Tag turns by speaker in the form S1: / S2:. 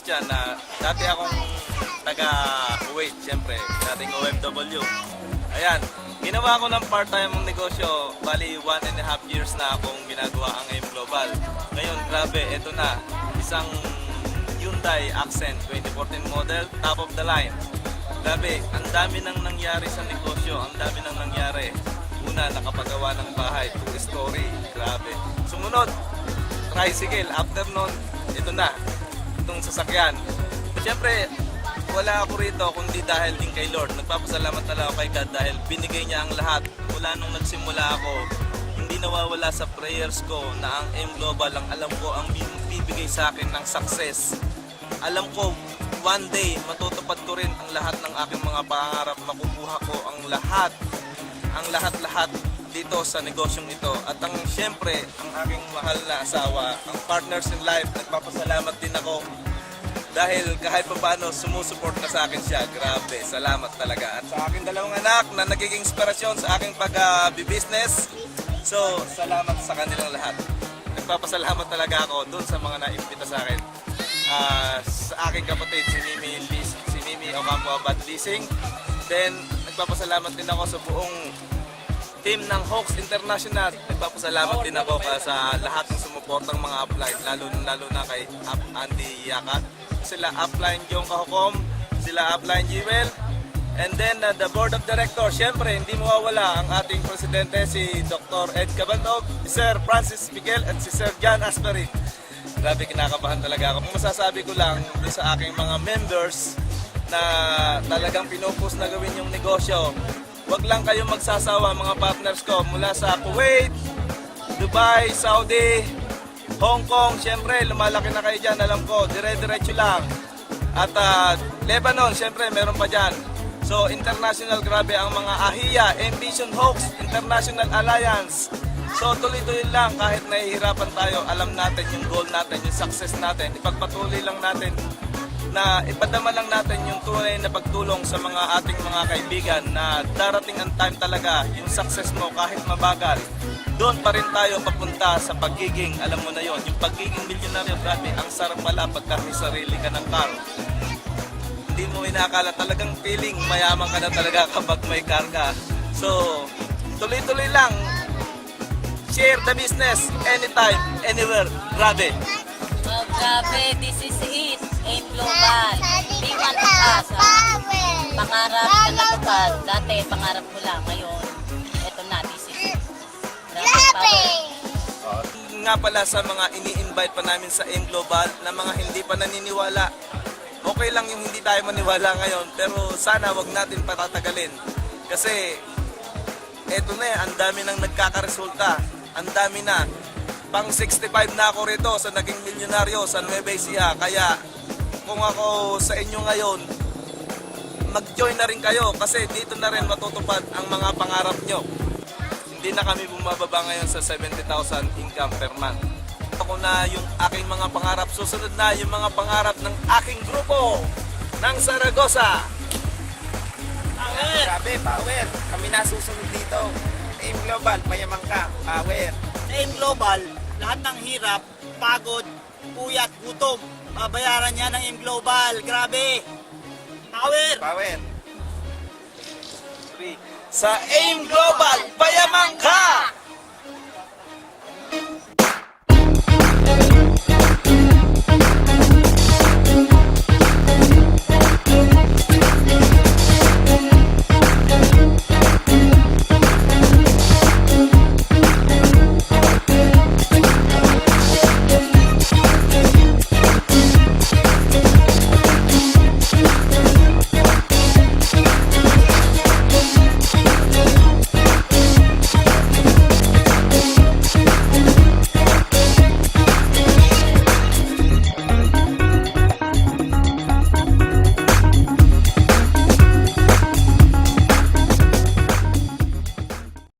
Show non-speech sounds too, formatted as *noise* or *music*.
S1: Christian na dati akong taga Kuwait, siyempre, dating OFW. Ayan, ginawa ko ng part-time negosyo, bali one and a half years na akong ginagawa ang AIM Global. Ngayon, grabe, eto na, isang Hyundai Accent 2014 model, top of the line. Grabe, ang dami nang nangyari sa negosyo, ang dami nang nangyari. Una, nakapagawa ng bahay, two story, grabe. Sumunod, tricycle, after nun, ito na, itong sasakyan. Siyempre, wala ako rito kundi dahil din kay Lord. Nagpapasalamat talaga ako kay God dahil binigay niya ang lahat. Mula nung nagsimula ako, hindi nawawala sa prayers ko na ang M Global ang alam ko ang bibigay sa akin ng success. Alam ko, one day, matutupad ko rin ang lahat ng aking mga pangarap. Makukuha ko ang lahat, ang lahat-lahat dito sa negosyong ito. At ang siyempre, ang aking mahal na asawa, ang partners in life, nagpapasalamat din ako dahil kahit pa paano sumusuport na sa akin siya. Grabe, salamat talaga. At sa aking dalawang anak na nagiging inspirasyon sa aking pag-business. So, salamat sa kanilang lahat. Nagpapasalamat talaga ako dun sa mga naimbita sa akin. Ah, sa aking kapatid, si Mimi, Lis, si Mimi Ocampo Abad Leasing. Then, nagpapasalamat din ako sa buong team ng Hawks International. Nagpapasalamat din ako sa lahat ng sumuportang mga upline, lalo, lalo na kay Up Andy Yakat. Sila upline Jong Kahukom, sila upline Jewel, and then uh, the board of directors, syempre hindi mawawala ang ating presidente si Dr. Ed Cabantog, si Sir Francis Miguel at si Sir John Asperin. Grabe kinakabahan talaga ako. Kung masasabi ko lang sa aking mga members na talagang pinupus na gawin yung negosyo, Huwag lang kayo magsasawa mga partners ko mula sa Kuwait, Dubai, Saudi, Hong Kong. Siyempre, lumalaki na kayo dyan, alam ko. Dire-diretso lang. At ah, Lebanon, siyempre, meron pa dyan. So, international, grabe ang mga AHIA, Ambition Hawks, International Alliance. So, tuloy-tuloy lang kahit nahihirapan tayo, alam natin yung goal natin, yung success natin. Ipagpatuloy lang natin na ipadama lang natin yung tunay na pagtulong sa mga ating mga kaibigan na darating ang time talaga yung success mo kahit mabagal. Doon pa rin tayo papunta sa pagiging alam mo na yon yung pagiging milyonaryo grabe ang sarap pala pagka may sarili ka ng car. Hindi mo inakala talagang feeling mayaman ka na talaga *laughs* kapag may car ka. So tuloy-tuloy lang. Share the business anytime anywhere. Grabe
S2: Oh, grabe, this is it. Aim Global. Tingnan mo ka sa pangarap na natupad. Dati, pangarap ko lang. Ngayon, eto na, this is it.
S1: Uh, nga pala sa mga ini-invite pa namin sa M Global na mga hindi pa naniniwala. Okay lang yung hindi tayo maniwala ngayon pero sana wag natin patatagalin. Kasi eto na eh, ang dami nang nagkakaresulta. Ang dami na. Pang 65 na ako rito sa naging milyonaryo sa Nueva Ecija. Kaya kung ako sa inyo ngayon, mag-join na rin kayo kasi dito na rin matutupad ang mga pangarap nyo hindi na kami bumababa ngayon sa 70,000 income per month. Ako na yung aking mga pangarap. Susunod na yung mga pangarap ng aking grupo ng Saragossa.
S3: Power! Grabe, power. Kami na susunod dito. Aim Global, mayaman ka. Power.
S4: AIM Global, lahat ng hirap, pagod, puyat, gutom, babayaran niya ng AIM Global. Grabe! Power!
S3: Power.
S1: Sa AIM Global, payamang ka!